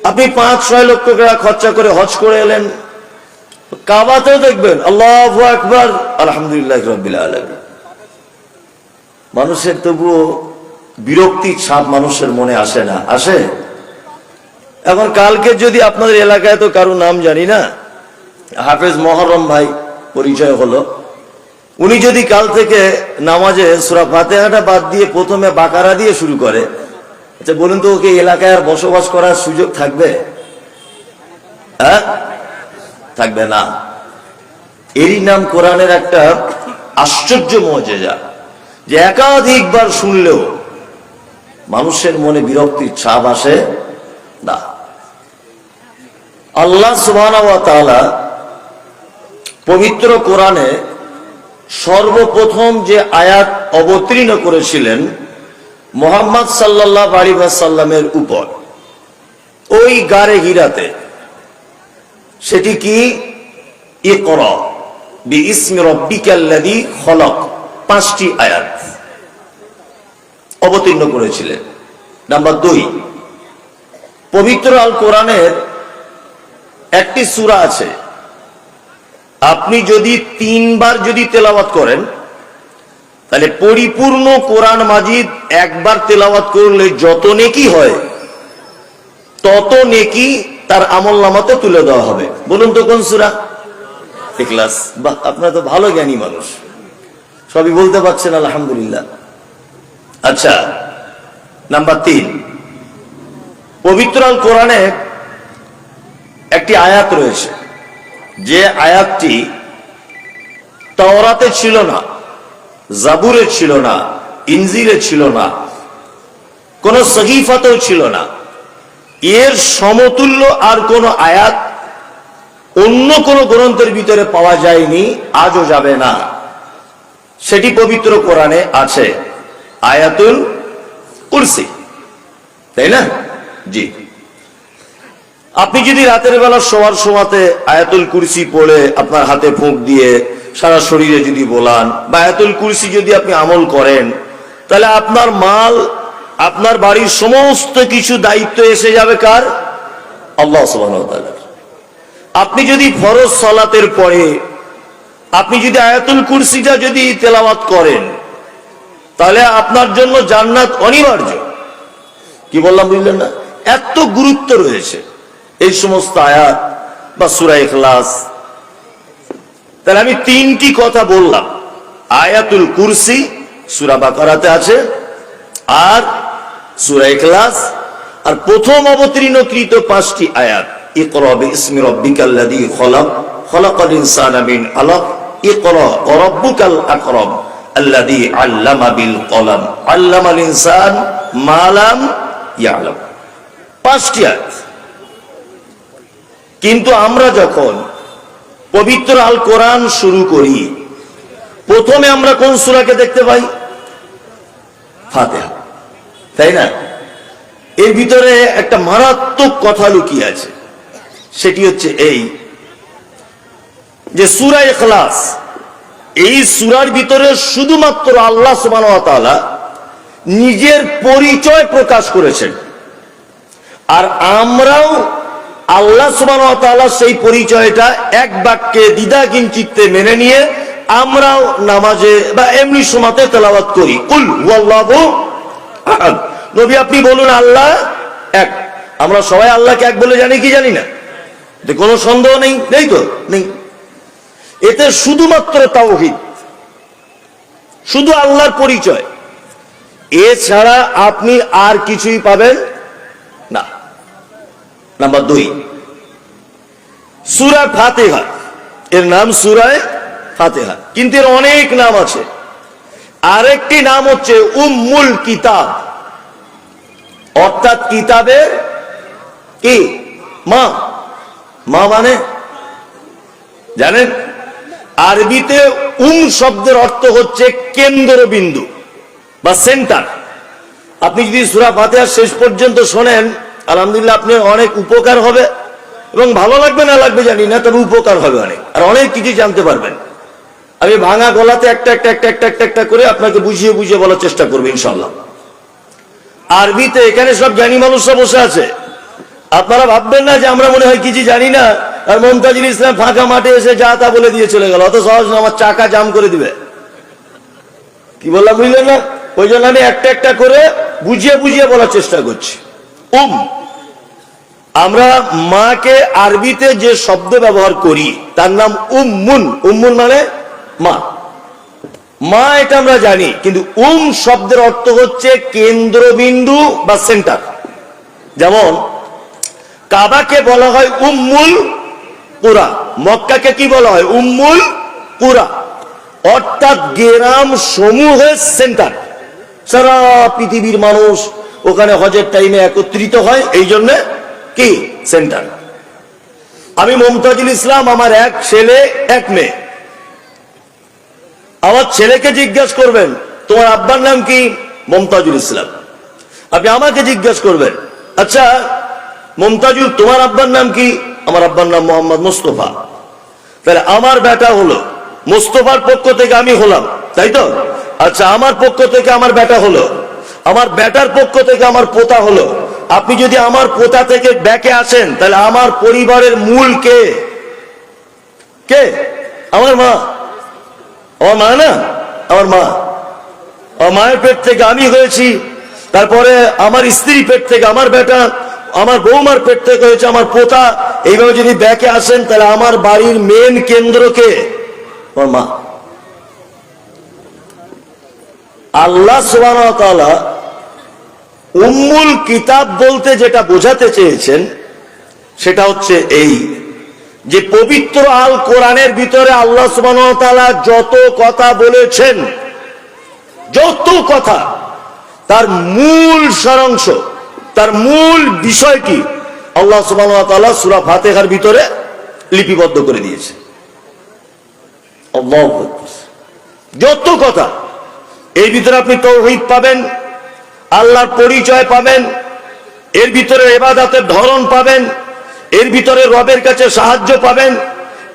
আপনি পাঁচ, ছয় লক্ষ টাকা খরচা করে হজ করে এলেন। কাবাতেও দেখবেন, আল্লাহ আকবর, আলহামদুলিল্লাহ রবিল মানুষের তবুও বিরক্তির ছাপ মানুষের মনে আসে না। আসে? এখন কালকে যদি আপনাদের এলাকায় তো কারও নাম জানি না, হাফেজ মহরম ভাই পরিচয় হলো। উনি যদি কাল থেকে নামাজে সুরা ফাতেহাটা বাদ দিয়ে প্রথমে বাকারা দিয়ে শুরু করে আচ্ছা বলুন তো ওকে এলাকায় আর বসবাস করার সুযোগ থাকবে? হ্যাঁ? থাকবে না। এরই নাম কোরআনের একটা আশ্চর্য মজেজা, যে একাধিকবার শুনলেও মানুষের মনে বিরক্তির ছাপ আসে না। আল্লাহ সুবহান পবিত্র কোরআনে সর্বপ্রথম যে আয়াত অবতীর্ণ করেছিলেন মোহাম্মদ সাল্লাহ সাল্লামের উপর। ওই গারে গিরাতে সেটি কি? খলক। পাঁচটি আয়াত। অবতীর্ণ করেছিলেন। নাম্বার দুই। পবিত্র আল কোরআনের একটি সূরা আছে। আপনি যদি তিনবার যদি তেলাওয়াত করেন তাহলে পরিপূর্ণ কোরআন মাজিদ একবার তেলাওয়াত করলে যত নেকি হয়, তত নেকি তার আমল নামাতে তুলে দেওয়া হবে। বলুন তো কোন সুরা? ইখলাস। বাহ, আপনার তো ভালো জ্ঞানী মানুষ। সবই বলতে পারছেন, আলহামদুলিল্লাহ। আচ্ছা নাম্বার তিন। পবিত্র কোরআনে একটি আয়াত রয়েছে। যে আয়াতটি তাওরাতে ছিল না জাবুরে ছিল না, ইনজিলে ছিল না, কোন সহিফাতেও ছিল না। এর সমতুল্য আর কোন আয়াত অন্য কোন গ্রন্থের ভিতরে পাওয়া যায়নি, আজও যাবে না। সেটি পবিত্র কোরআনে আছে, আয়াতুল কুরসি। তাই না? জি। আপনি যদি রাতের বেলা শোয়ার সময়তে আয়াতুল কুরসি পড়ে আপনার হাতে ফুঁক দিয়ে সারা শরীরে যদি বলান বা আয়াতুল কুরসি যদি আপনি আমল করেন, তাহলে আপনার মাল, আপনার বাড়ির সমস্ত কিছু দায়িত্ব এসে যাবে কার? আল্লাহ আপনি যদি ফরজ সালাতের পরে, আপনি যদি আয়াতুল কুরসিটা যদি তেলাওয়াত করেন, তাহলে আপনার জন্য জান্নাত অনিবার্য। কি বললাম বুঝলেন না? এত গুরুত্ব রয়েছে এই সমস্ত আয়াত বা সুরা ইখলাস তাহলে আমি তিনটি কথা বললাম। আয়াতুল কুরসি, সুরা বাকারাতে আছে, আর সুরা ইখলাস, আর প্রথম অবতীর্ণকৃত পাঁচটি আয়াত। কলম ইনসান মা লাম ইয়ালাম। পাঁচটি আয়াত। কিন্তু আমরা যখন পবিত্র আল কোরআন শুরু করি। প্রথমে আমরা কোন সুরাকে দেখতে পাই? ফাতিহা। তাই না? এর ভিতরে একটা মারাত্মক কথা লুকিয়ে আছে। সেটি হচ্ছে এই যে সুরা এখলাস এই সুরার ভিতরে শুধুমাত্র আল্লাহ ওয়া নিজের পরিচয় প্রকাশ করেছেন। আর আমরাও আল্লাহ ওয়া সেই পরিচয়টা এক বাক্যে দ্বিধা কিঞ্চিত্তে মেনে নিয়ে আমরাও নামাজে বা এমনি সময়তে তেলাওয়াত করি। কুল নবী আপনি বলুন, আল্লাহ এক। আমরা সবাই আল্লাহকে এক বলে জানি কি জানি না। কোনো সন্দেহ নেই? নেই তো? নেই। এতে শুধুমাত্র তাওহিদ। শুধু আল্লাহর পরিচয়। এছাড়া আপনি আর কিছুই পাবেন নাম্বার দুই। সুরা ফাতেহা। এর নাম সুরায় ফাতেহা। কিন্তু এর অনেক নাম আছে। আরেকটি নাম হচ্ছে উম্মুল কিতাব। অর্থাৎ কিতাবের কি? মা। মা মানে? জানেন? আরবিতে উম শব্দের অর্থ হচ্ছে কেন্দ্রবিন্দু বা সেন্টার। আপনি যদি সুরা ফাতেহার শেষ পর্যন্ত শোনেন আলহামদুলিল্লাহ আপনার অনেক উপকার হবে এবং ভালো লাগবে না লাগবে জানি না, তবে উপকার হবে অনেক। আর অনেক কিছু জানতে পারবেন। আমি ভাঙা গলাতে একটা একটা একটা একটা একটা একটা করে আপনাকে বুঝিয়ে বুঝিয়ে বলার চেষ্টা করব ইনশাল্লাহ আরবিতে এখানে সব জ্ঞানী মানুষরা বসে আছে। আপনারা ভাববেন না যে আমরা মনে হয় কিছু জানি না, আর মমতাজুল ইসলাম ফাঁকা মাঠে এসে যা তা বলে দিয়ে চলে গেল অত সহজ আমার চাকা জাম করে দিবে। কি বললাম, বুঝলেন না? ওই জন্য আমি একটা একটা করে বুঝিয়ে বুঝিয়ে বলার চেষ্টা করছি। উম আমরা মাকে আরবিতে যে শব্দ ব্যবহার করি, তার নাম উম্মুন। উম্মুন মানে মা। মা এটা আমরা জানি, কিন্তু উম শব্দের অর্থ হচ্ছে কেন্দ্রবিন্দু বা সেন্টার। যেমন, কাবাকে বলা হয় উম্মুল পুরা মক্কাকে কি বলা হয়? উম্মুল পুরা অর্থাৎ গেরাম সমূহের সেন্টার। সারা পৃথিবীর মানুষ ওখানে হজের টাইমে একত্রিত হয়, এই জন্য কি? সেন্টার আমি মমতাজুল ইসলাম, আমার এক ছেলে, এক মেয়ে। আমার ছেলেকে জিজ্ঞাসা করবেন, তোমার আব্বার নাম কি? মমতাজুল ইসলাম। আপনি আমাকে জিজ্ঞাসা করবেন আচ্ছা মমতাজুল, তোমার আব্বার নাম কি? আমার আব্বার নাম মোহাম্মদ মোস্তফা। তাহলে আমার বেটা হলো, মোস্তফার পক্ষ থেকে আমি হলাম, তাই তো? আচ্ছা আমার পক্ষ থেকে আমার বেটা হলো আমার বেটার পক্ষ থেকে আমার পোতা হলো। আপনি যদি আমার পোতা থেকে ব্যাকে আসেন, তাহলে আমার পরিবারের মূল কে? কে? আমার মা। আমার মা না? আমার মা। আমার মায়ের পেট থেকে আমি হয়েছি। তারপরে আমার স্ত্রী পেট থেকে আমার বেটা আমার বৌমার পেট থেকে হয়েছে আমার পোতা। এইভাবে যদি ব্যাকে আসেন, তাহলে আমার বাড়ির মেন কেন্দ্রকে আমার মা। আল্লাহ সুবাহ উম্মুল কিতাব বলতে যেটা বোঝাতে চেয়েছেন, সেটা হচ্ছে এই যে পবিত্র আল কোরআনের ভিতরে আল্লাহ সুবাহ যত কথা বলেছেন, যত কথা, তার মূল সারাংশ, তার মূল বিষয়টি আল্লাহ সুবাহ সুরা ফাতেহার ভিতরে লিপিবদ্ধ করে দিয়েছে। যত কথা এর ভিতরে আপনি তৌহিদ পাবেন, আল্লাহর পরিচয় পাবেন, এর ভিতরে এবাদাতের ধরন পাবেন, এর ভিতরে রবের কাছে সাহায্য পাবেন,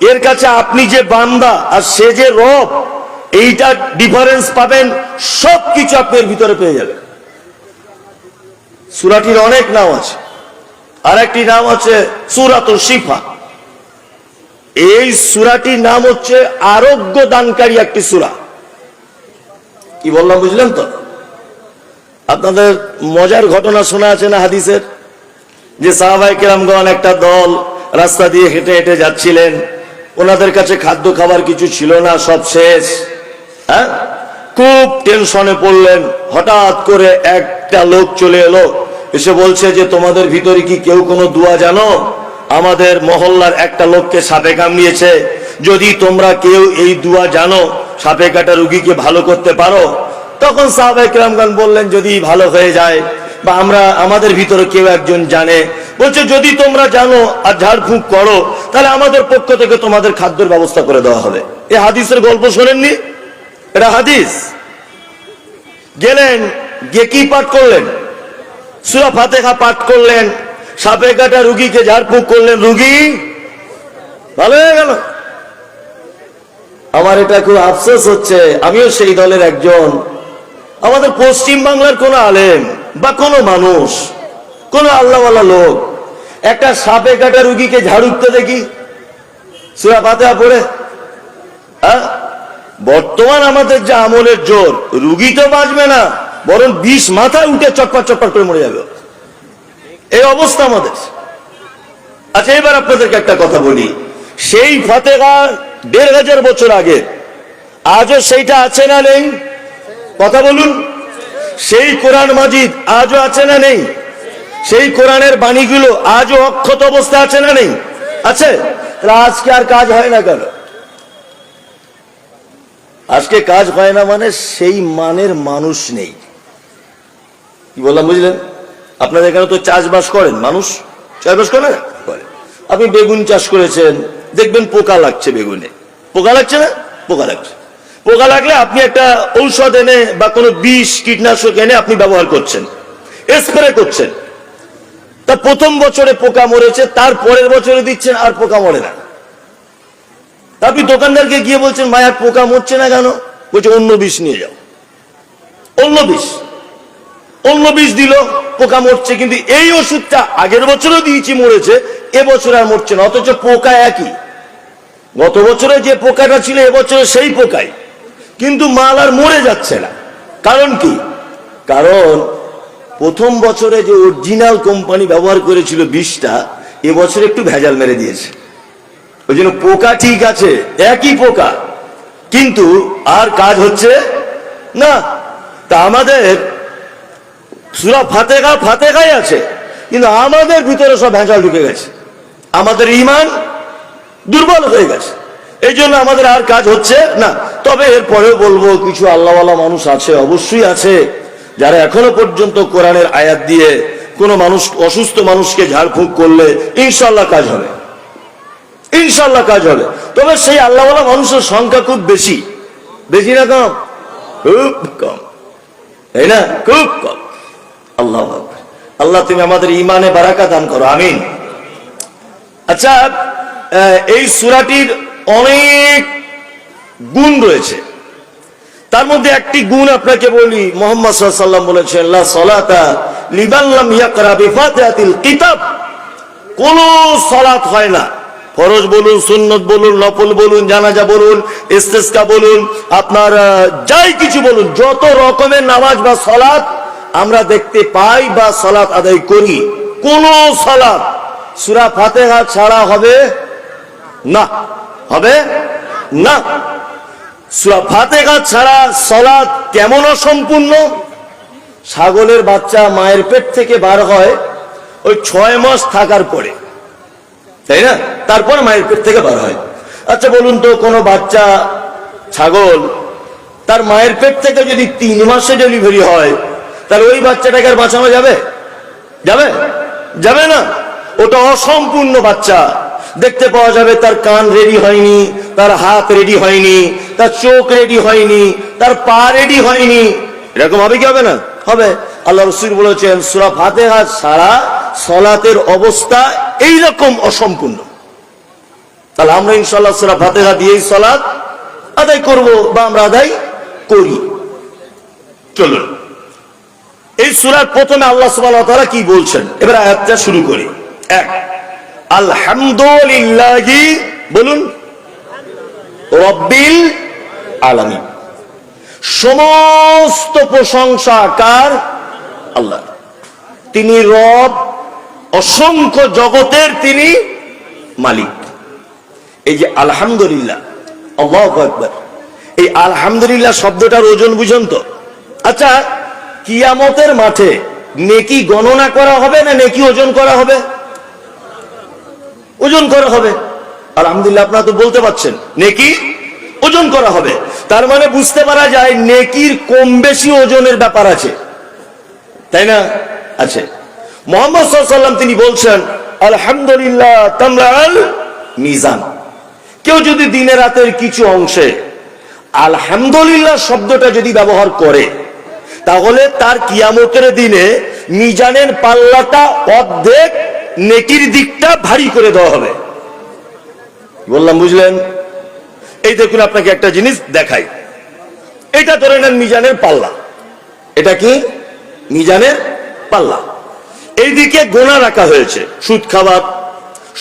এর কাছে আপনি যে বান্দা আর সে যে রব এইটা ডিফারেন্স পাবেন সব কিছু আপনি এর ভিতরে পেয়ে যাবেন। সুরাটির অনেক নাম আছে। আর একটি নাম আছে সুরাত শিফা। এই সুরাটির নাম হচ্ছে আরোগ্য দানকারী একটি সুরা। কি বললাম, বুঝলেন তো? আপনাদের মজার ঘটনা শোনা আছে না হাদিসের? যে সাহাবাই কেরামগণ একটা দল রাস্তা দিয়ে হেঁটে হেঁটে যাচ্ছিলেন। ওনাদের কাছে খাদ্য খাবার কিছু ছিল না, সব শেষ। হ্যাঁ? খুব টেনশনে পড়লেন। হঠাৎ করে একটা লোক চলে এলো। এসে বলছে যে, তোমাদের ভিতরে কি কেউ কোনো দোয়া জানো? আমাদের মহল্লার একটা লোককে সাপে কামড়িয়েছে যদি তোমরা কেউ এই দোয়া জানো সাপে কাটা রুগীকে ভালো করতে পারো? তখন সাহাবাই কিরামগান বললেন, যদি ভালো হয়ে যায়, বা আমরা, আমাদের ভিতরে কেউ একজন জানে, বলছে, যদি তোমরা জানো আর ঝাড়ফুঁক করো, তাহলে আমাদের পক্ষ থেকে তোমাদের খাদ্যের ব্যবস্থা করে দেওয়া হবে। এ হাদিসের গল্প শোনেননি? এটা হাদিস। গেলেন, গিয়ে কি পাঠ করলেন? সুরা ফাতেহা পাঠ করলেন সাপে কাটা রুগীকে ঝাড়ফুঁক করলেন। রুগী, ভালো হয়ে গেল? আমার এটা খুব আফসোস হচ্ছে, আমিও সেই দলের একজন। আমাদের পশ্চিম বাংলার কোন আলেম বা কোন মানুষ, কোন আল্লাহওয়ালা লোক, একটা সাপে কাটা রুগীকে ঝাড়ুকতে দেখি, সুরা ফাতেহা পড়ে। হ্যাঁ? বর্তমান আমাদের যে আমলের জোর, রুগী তো বাঁচবে না, বরং বিষ মাথায় উঠে চটপট চটপট করে মরে যাবে। এই অবস্থা আমাদের। আচ্ছা এবার আপনাদেরকে একটা কথা বলি। সেই ফাতেহা দেড় হাজার বছর আগে। আজও সেইটা আছে না নেই? কথা বলুন। সেই কোরআন মাজিদ আজও আছে না নেই? সেই কোরআনের বাণীগুলো আজও অক্ষত অবস্থা আছে না নেই? আছে? আজকে আর কাজ হয় না কেন? আজকে কাজ হয় না মানে সেই মানের মানুষ নেই। কি বললাম, বুঝলেন? আপনাদের এখানে তো চাষবাস করেন, মানুষ চাষবাস করে। আপনি বেগুন চাষ করেছেন, দেখবেন পোকা লাগছে বেগুনে। পোকা লাগছে না? পোকা লাগছে। পোকা লাগলে আপনি একটা ঔষধ এনে বা কোনো বিষ, কীটনাশক এনে আপনি ব্যবহার করছেন। স্প্রে করছেন। তা প্রথম বছরে পোকা মরেছে, তার পরের বছরে দিচ্ছেন, আর পোকা মরে না। আপনি দোকানদারকে গিয়ে বলছেন আর পোকা মরছে না কেন? বলছে, অন্য বিষ নিয়ে যাও। অন্য বিষ। অন্য বিষ দিল, পোকা মরছে, কিন্তু এই ওষুধটা আগের বছরও দিয়েছি, মরেছে এবছর আর মরছে না, অথচ পোকা একই। গত বছরে যে পোকাটা ছিল, এবছরে সেই পোকাই। কিন্তু মাল আর মরে যাচ্ছে না। কারণ কি? কারণ প্রথম বছরে যে অরিজিনাল কোম্পানি ব্যবহার করেছিল বিষটা, এবছর একটু ভেজাল মেরে দিয়েছে। ওই জন্য পোকা ঠিক আছে, একই পোকা। কিন্তু আর কাজ হচ্ছে না। তা আমাদের সুরা ফাতেগা ফাতেগাই আছে। কিন্তু আমাদের ভিতরে সব ভেজাল ঢুকে গেছে। আমাদের ইমান দুর্বল হয়ে গেছে। এই জন্য আমাদের আর কাজ হচ্ছে না। তবে এরপরেও বলব, কিছু আল্লাহওয়ালা মানুষ আছে, অবশ্যই আছে, যারা এখনও পর্যন্ত কোরআনের আয়াত দিয়ে কোনো মানুষ, অসুস্থ মানুষকে ঝাড়ফুঁক করলে ইনশাল্লাহ কাজ হবে। ইনশাল্লাহ কাজ হবে। তবে সেই আল্লাহওয়ালা মানুষের সংখ্যা খুব বেশি। বেশি না কম? খুব কম। তাই না? খুব কম। আল্লাহ আল্লাহ তুমি আমাদের ইমানে বারাকা দান করো, আমিন। আচ্ছা এই সুরাটির অনেক গুণ রয়েছে। তার মধ্যে একটি গুণ আপনাকে বলি, মোহাম্মদ বলেছেন কিতাব। সলাত হয় না। বলুন, সুন্নত বলুন বলুন, জানাজা বলুন বলুন, আপনার যাই কিছু বলুন, যত রকমের নামাজ বা সলাত আমরা দেখতে পাই বা সলাত আদায় করি, কোন সলাত, সুরা ফাতেহা ছাড়া হবে না। হবে? না। সুরা ফাতেহা ছাড়া সলাত কেমন অসম্পূর্ণ? ছাগলের বাচ্চা মায়ের পেট থেকে বার হয় ওই ছয় মাস থাকার পরে। তাই না? তারপর মায়ের পেট থেকে বার হয়। আচ্ছা বলুন তো, কোনো বাচ্চা, ছাগল, তার মায়ের পেট থেকে যদি তিন মাসে ডেলিভারি হয়, তাহলে ওই বাচ্চাটাকে আর বাঁচানো যাবে? যাবে? যাবে না? ওটা অসম্পূর্ণ বাচ্চা। দেখতে পাওয়া যাবে তার কান রেডি হয়নি, তার হাত রেডি হয়নি, তার চোখ রেডি হয়নি, তার পা রেডি হয়নি। এরকম হবে কি হবে না? হবে। আল্লাহ রসুল বলেছেন, সুরা ফাতেহা ছাড়া সলাতের অবস্থা এইরকম অসম্পূর্ণ। তাহলে আমরা ইনশাল্লাহ সুরা ফাতেহা দিয়েই সলাৎ আদায় করব বা আমরা আদায় করি। চলুন। এই সুরার প্রথমে আল্লাহ ওয়া তাআলা কি বলছেন? এবার আয়াতটা শুরু করি। এক। আলহামদুলিল্লাহি, বলুন, রব্বিল আলামিন। সমস্ত প্রশংসা কার? আল্লাহ। তিনি রব, অসংখ্য জগতের তিনি মালিক। এই যে আলহামদুলিল্লাহ, আল্লাহু আকবার। এই আলহামদুলিল্লাহ শব্দটার ওজন বুঝুন তো। আচ্ছা কিয়ামতের মাঠে নেকি গণনা করা হবে না নেকি ওজন করা হবে? ওজন করা হবে। আলহামদুলিল্লাহ, আপনারা তো বলতে পারছেন, নেকি? ওজন করা হবে। তার মানে বুঝতে পারা যায় নেকির কম বেশি ওজনের ব্যাপার আছে। তাই না? আছে। মোহাম্মদ সাল্লাম তিনি বলছেন, আলহামদুলিল্লাহ তামলাল মিজান। কেউ যদি দিনে রাতের কিছু অংশে আলহামদুলিল্লাহ শব্দটা যদি ব্যবহার করে, তাহলে তার কিয়ামতের দিনে মিজানের পাল্লাটা অর্ধেক নেকির দিকটা ভারী করে দেওয়া হবে। বললাম, বুঝলেন? এই দেখুন আপনাকে একটা জিনিস দেখাই। এটা ধরে নেন মিজানের পাল্লা। এটা কি? মিজানের পাল্লা। এইদিকে গোনা রাখা হয়েছে, সুদ খাবার।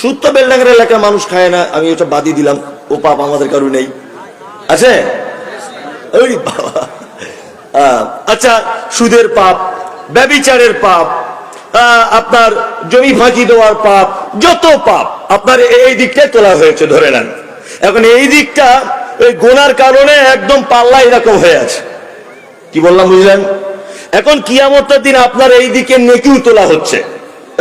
সুদ তো বেলডাঙ্গের এলাকার মানুষ খায় না, আমি ওটা বাদি দিলাম। ও পাপ আমাদের কারও নেই। আছে? আচ্ছা সুদের পাপ, ব্যবিচারের পাপ আপনার জমি ফাঁকি দেওয়ার পাপ, যত পাপ, আপনার এই দিকটাই তোলা হয়েছে, ধরে নেন। এখন এই দিকটা ওই গোনার কারণে একদম পাল্লা এরকম হয়ে আছে। কি বললাম, বুঝলেন? এখন কিয়ামতের দিন আপনার এই দিকে নেকিও তোলা হচ্ছে।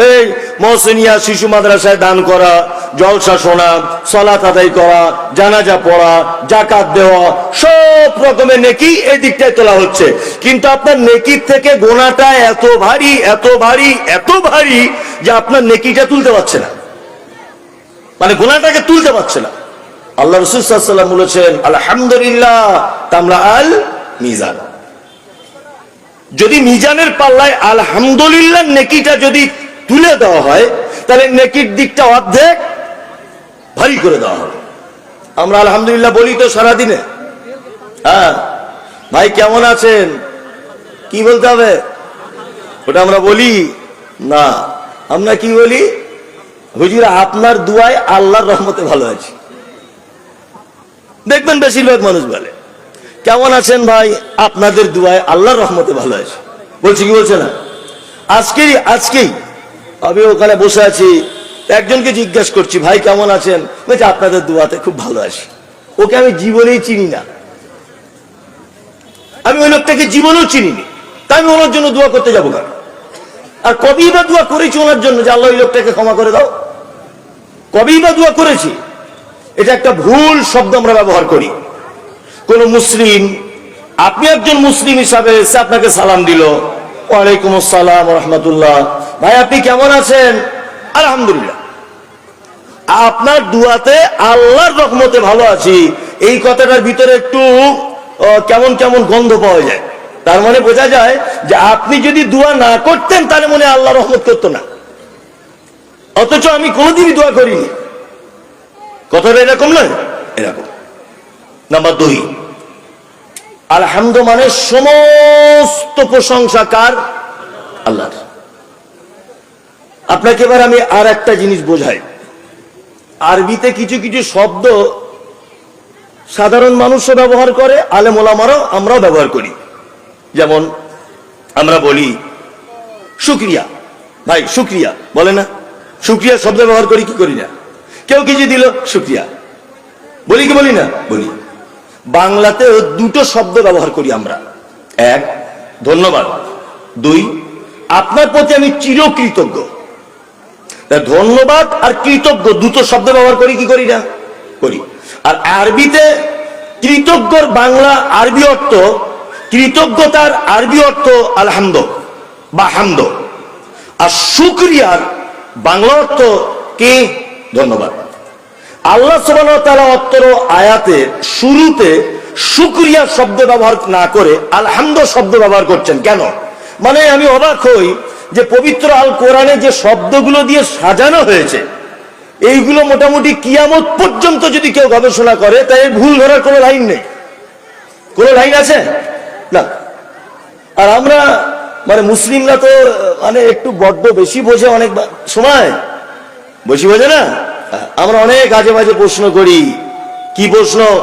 এই মহসেনিয়া, শিশু মাদ্রাসায় দান করা, জলসা শোনা, সলাত আদায় করা, জানাজা পড়া, জাকাত দেওয়া, সব রকমের নেকি এই দিকটায় তোলা হচ্ছে। কিন্তু আপনার নেকির থেকে গোনাটা এত ভারী এত ভারী এত ভারী যে আপনার নেকিটা তুলতে পারছে না। মানে গোনাটাকে তুলতে পারছে না। আল্লাহ রসুল্লাম বলেছেন, আলহামদুলিল্লাহ, তামলা আল মিজান। যদি মিজানের পাল্লায় আলহামদুলিল্লাহ নেকিটা যদি তুলে দেওয়া হয়, তাহলে নেকির দিকটা অর্ধেক ভারী করে দেওয়া হবে। আমরা আলহামদুলিল্লাহ বলি তো সারাদিনে। হ্যাঁ? ভাই, কেমন আছেন? কি বলতে হবে? ওটা আমরা বলি? না। আমরা কি বলি? হুজুর, আপনার দুয়ায় আল্লাহর রহমতে ভালো আছি। দেখবেন বেশিরভাগ মানুষ বলে। কেমন আছেন ভাই? আপনাদের দুয়ায় আল্লাহর রহমতে ভালো আছে। বলছি কি বলছে না? আজকেই আজকেই আমি ওখানে বসে আছি। একজনকে জিজ্ঞেস করছি, ভাই, কেমন আছেন? বলছে, আপনাদের দুয়াতে খুব ভালো আছি। ওকে আমি জীবনেই চিনি না। আমি ওই লোকটাকে জীবনেও চিনিনি। তাই আমি ওনার জন্য দোয়া করতে যাব কেন? আর কবেই বা দোয়া করেছি ওনার জন্য যে আল্লাহ ওই লোকটাকে ক্ষমা করে দাও? কবেই বা দোয়া করেছি? এটা একটা ভুল শব্দ আমরা ব্যবহার করি। কোন মুসলিম, আপনি একজন মুসলিম হিসাবে এসে আপনাকে সালাম দিল, ওয়ালাইকুম আসসালাম রহমতুল্লাহ ভাই, আপনি কেমন আছেন? আলহামদুলিল্লাহ। আপনার দুয়াতে আল্লাহর রহমতে ভালো আছি। এই কথাটার ভিতরে একটু কেমন কেমন গন্ধ পাওয়া যায়। তার মানে বোঝা যায় যে আপনি যদি দোয়া না করতেন তাহলে মনে আল্লাহ রহমত করতো না। অথচ আমি কোনোদিনই দোয়া করিনি। কথাটা এরকম নয়? এরকম। নাম্বার দুই। আলহামদ মানে সমস্ত প্রশংসা কার? আল্লাহর। আপনাকে এবার আমি আর একটা জিনিস বোঝাই। আরবিতে কিছু কিছু শব্দ সাধারণ মানুষও ব্যবহার করে, আলেম ওলামারাও আমরাও ব্যবহার করি। যেমন আমরা বলি, শুক্রিয়া। ভাই, শুক্রিয়া। বলে না? শুক্রিয়া শব্দ ব্যবহার করি, কি করি না? কেউ কিছু দিল? শুক্রিয়া। বলি কি বলি না? বলি। বাংলাতে দুটো শব্দ ব্যবহার করি আমরা। এক, ধন্যবাদ। দুই, আপনার প্রতি আমি চিরকৃতজ্ঞ। ধন্যবাদ আর কৃতজ্ঞ দুটো শব্দ ব্যবহার করি, কি করি না? করি আর আরবিতে কৃতজ্ঞর বাংলা আরবি অর্থ, কৃতজ্ঞতার আরবি অর্থ আলহামদ বা হামদ। আর শুক্রিয়ার বাংলা অর্থ কি? ধন্যবাদ। আল্লাহ সুবাহ অত্তর আয়াতে, শুরুতে শুক্রিয়া শব্দ ব্যবহার না করে আলহামদ শব্দ ব্যবহার করছেন। কেন? মানে আমি অবাক হই যে পবিত্র আল কোরআনে যে শব্দগুলো দিয়ে সাজানো হয়েছে এইগুলো মোটামুটি কিয়ামত পর্যন্ত যদি কেউ গবেষণা করে, তাই ভুল ধরার কোনো লাইন নেই। কোনো লাইন আছে? না। আর আমরা মানে মুসলিমরা তো মানে একটু বড্ড বেশি বোঝে অনেক সময়। বেশি বোঝে না? আমরা অনেক আজে বাজে প্রশ্ন করি। কি প্রশ্ন?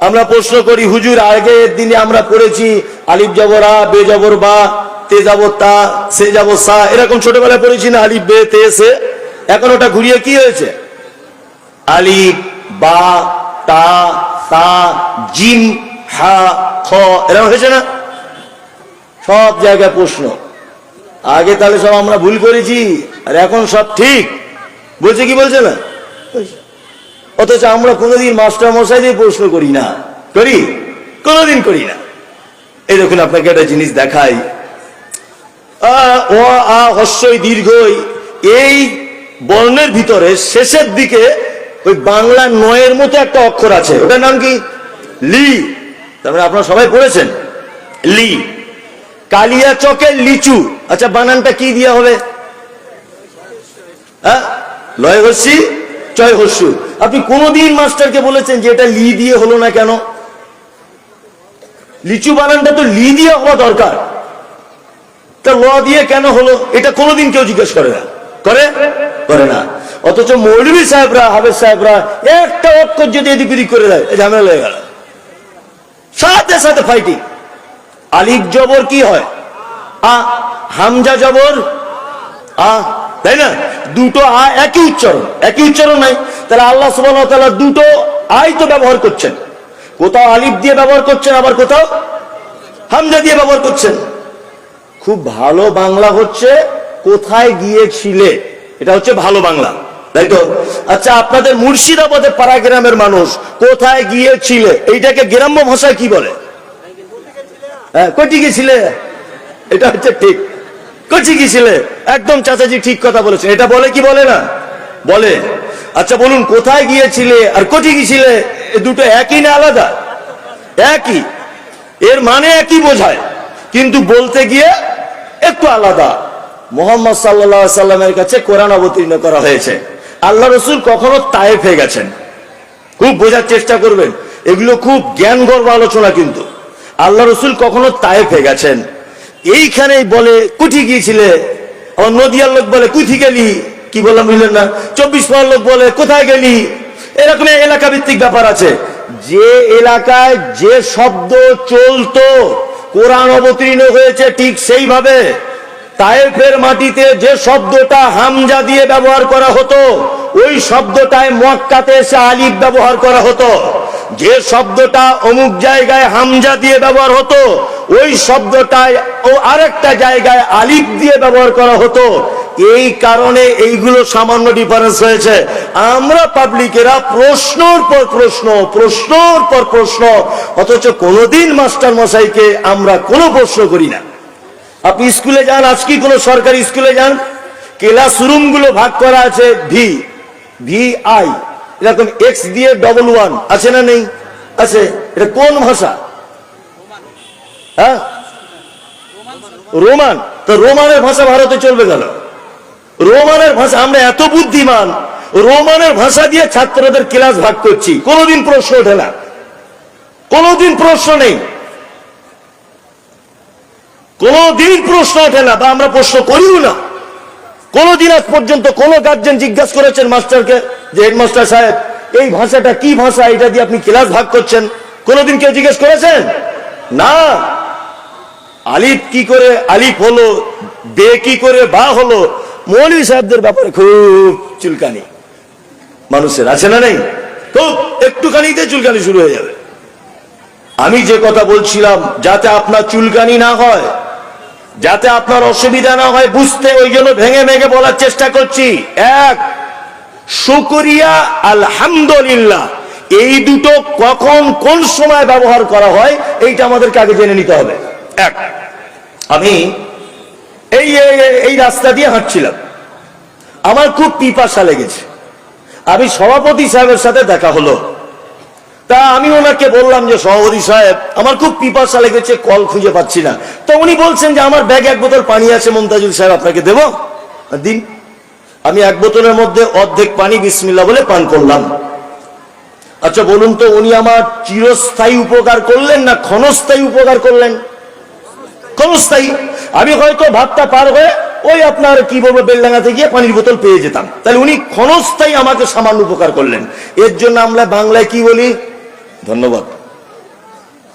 আমরা প্রশ্ন করি, হুজুর, আগের দিনে আমরা পড়েছি, আলিফ জবরা বে জবর বা, তে যাব তা, সে যাব সা, এরকম ছোটবেলায় পড়েছি না, আলিফ বে, তে, সে। এখন ওটা ঘুরিয়ে কি হয়েছে? আলিফ বা তা তা জিম হা খ এরকম হয়েছে না? সব জায়গায় প্রশ্ন। আগে তাহলে সব আমরা ভুল করেছি আর এখন সব ঠিক। বলছে কি বলছে না? অথচ আমরা কোনোদিন মাস্টার মশাই দিয়ে প্রশ্ন করি না। করি? কোনোদিন করি না। এই দেখুন আপনাকে একটা জিনিস দেখাই। আ, অ আ হস্যই দীর্ঘই। এই বর্ণের ভিতরে শেষের দিকে ওই বাংলা নয়ের মতো একটা অক্ষর আছে। ওটার নাম কি? লি। তারপরে আপনারা সবাই পড়েছেন? লি। কালিয়া চকের লিচু। আচ্ছা বানানটা কি দিয়া হবে? হ্যাঁ? লয় হস্যি, চয় হস্যু। আপনি কোনদিন মাস্টারকে বলেছেন যে এটা লি দিয়ে হলো না কেন? লিচু বানানটা তো লি দিয়ে হওয়া দরকার। তা ল দিয়ে কেন হলো? এটা কোনোদিন কেউ জিজ্ঞেস করে না। করে? করে না। অথচ মৌলভী সাহেবরা হাবেজ সাহেবরা একটা অক্ষর যদি এদিক ওদিক করে দেয় ঝামেলা হয়ে গেল। সাথে সাথে ফাইটিং আলিফ জবর কি হয়? আ, হামজা জবর? আ, তাই না? দুটো আ একই উচ্চারণ একই উচ্চারণ নাই। তাহলে আল্লাহ তাআলা দুটো আই তো ব্যবহার করছেন। কোথাও আলিফ দিয়ে ব্যবহার করছেন, আবার কোথাও হামজা দিয়ে ব্যবহার করছেন। খুব ভালো বাংলা হচ্ছে, কোথায় গিয়েছিলে? এটা হচ্ছে ভালো বাংলা, তাই তো? আচ্ছা আপনাদের মুর্শিদাবাদের পাড়া গ্রামের মানুষ কোথায় গিয়েছিলে? এইটাকে গ্রাম্য ভাষায় কি বলে? হ্যাঁ কটি গেছিলে? এটা হচ্ছে ঠিক। কচি গেছিলে? একদম চাচাজি ঠিক কথা বলেছেন। এটা বলে কি বলে না? বলে। আচ্ছা বলুন, কোথায় গিয়েছিলে আর কটি গেছিলে? দুটো একই না আলাদা? একই। এর মানে একই বোঝায়। কিন্তু বলতে গিয়ে একটু আলাদা। মোহাম্মদ সাল্লা সাল্লামের কাছে কোরআন অবতীর্ণ করা হয়েছে। আল্লাহ রসুল কখনো তায়েফে গেছেন। খুব বোঝার চেষ্টা করবেন। এগুলো খুব জ্ঞান গর্ব আলোচনা কিন্তু। আল্লাহ রসুল কখনো তায়েফে গেছেন। এইখানেই বলে, কুঠি গিয়েছিলে? নদিয়ার লোক বলে, কুঠি গেলি? কি বললাম, বুঝলেন না? চব্বিশ পরের লোক বলে, কোথায় গেলি? এরকম এলাকা ভিত্তিক ব্যাপার আছে। যে এলাকায় যে শব্দ চলতো, কোরআন অবতীর্ণ হয়েছে ঠিক সেইভাবে। তায়েফের মাটিতে যে শব্দটা হামজা দিয়ে ব্যবহার করা হতো, ওই শব্দটায় মক্কাতে এসে আলিফ ব্যবহার করা হতো। যে শব্দটা অমুক জায়গায় হামজা দিয়ে ব্যবহার হতো, ওই শব্দটায় ও আরেকটা জায়গায় আলিফ দিয়ে ব্যবহার করা হতো। এই কারণে এইগুলো সামান্য ডিফারেন্স হয়েছে। আমরা পাবলিকেরা প্রশ্নর পর প্রশ্ন, প্রশ্নর পর প্রশ্ন, অথচ কোনোদিন মাস্টার মশাইকে আমরা কোনো প্রশ্ন করি না। আপনি স্কুলে যান আজকে কোনো সরকারি স্কুলে যান? ক্লাসরুমগুলো ভাগ করা আছে ভি ভি আই এরকম এক্স দিয়ে ডবল ওয়ান আছে না নেই? আছে, এটা কোন ভাষা? হ্যাঁ? রোমান, তো রোমানের ভাষা ভারতে চলবে কেন? রোমানের ভাষা, আমরা এত বুদ্ধিমান, রোমানের ভাষা দিয়ে ছাত্রদের ক্লাস ভাগ করছি, কোনোদিন প্রশ্ন ওঠে না। কোনোদিন প্রশ্ন নেই। কোনদিন প্রশ্ন ওঠে না, বা আমরা প্রশ্ন করিও না। কোনদিন আজ পর্যন্ত কোন গার্জেন জিজ্ঞাসা করেছেন মাস্টারকে যে, হেডমাস্টার সাহেব, এই ভাষাটা কি ভাষা? এটা দিয়ে আপনি ক্লাস ভাগ করছেন। কোনদিন কেউ জিজ্ঞেস করেছেন? না। আলিফ কি করে, আলিফ হলো, বে কি করে, বা হলো, মৌলী সাহেবদের ব্যাপারে খুব চুলকানি। মানুষের আছে না নেই? খুব একটুখানিতে চুলকানি শুরু হয়ে যাবে। আমি যে কথা বলছিলাম, যাতে আপনার চুলকানি না হয় যাতে আপনার অসুবিধা না হয়, বুঝতে ওই জন্য ভেঙে ভেঙে বলার চেষ্টা করছি। এক, শুকরিয়া, আলহামদুলিল্লাহ। এই দুটো কখন কোন সময় ব্যবহার করা হয়, এইটা আমাদেরকে আগে জেনে নিতে হবে। এক, আমি এই, এই- রাস্তা দিয়ে হাঁটছিলাম। আমার খুব পিপাসা লেগেছে। আমি সভাপতি সাহেবের সাথে দেখা হলো। তা আমি ওনাকে বললাম যে, সভাপতি সাহেব, আমার খুব পিপাসা লেগেছে, কল খুঁজে পাচ্ছি না। তো উনি বলছেন যে, আমার ব্যাগে এক বোতল পানি আছে, মমতাজুল সাহেব, আপনাকে দেবো? দিন। আমি এক বোতলের মধ্যে অর্ধেক পানি বিসমিল্লা বলে পান করলাম। আচ্ছা বলুন তো, উনি আমার চিরস্থায়ী উপকার করলেন না ক্ষণস্থায়ী উপকার করলেন? ক্ষণস্থায়ী। আমি হয়তো ভাতটা পার হয়ে ওই আপনার, কি বলব, বেলডাঙ্গাতে গিয়ে পানির বোতল পেয়ে যেতাম। তাহলে উনি ক্ষণস্থায়ী আমাকে সামান্য উপকার করলেন। এর জন্য আমরা বাংলায় কি বলি? ধন্যবাদ।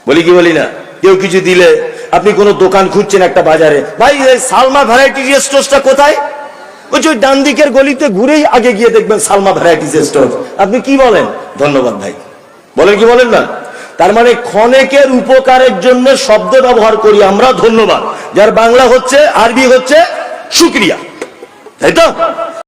বলি কি বলি না? কেউ কিছু দিলে আপনি কোনো দোকান খুঁজছেন একটা বাজারে, ভাই সালমা ভ্যারাইটি স্টোরটা কোথায়? ওই ডান দিকের গলিতে ঘুরেই আগে গিয়ে দেখবেন সালমা ভ্যারাইটি স্টোর আপনি কি বলেন? ধন্যবাদ ভাই। বলেন কি বলেন না? তার মানে ক্ষণেকের উপকারের জন্য শব্দ ব্যবহার করি আমরা ধন্যবাদ। যার বাংলা হচ্ছে, আরবি হচ্ছে, শুক্রিয়া। তাই তো?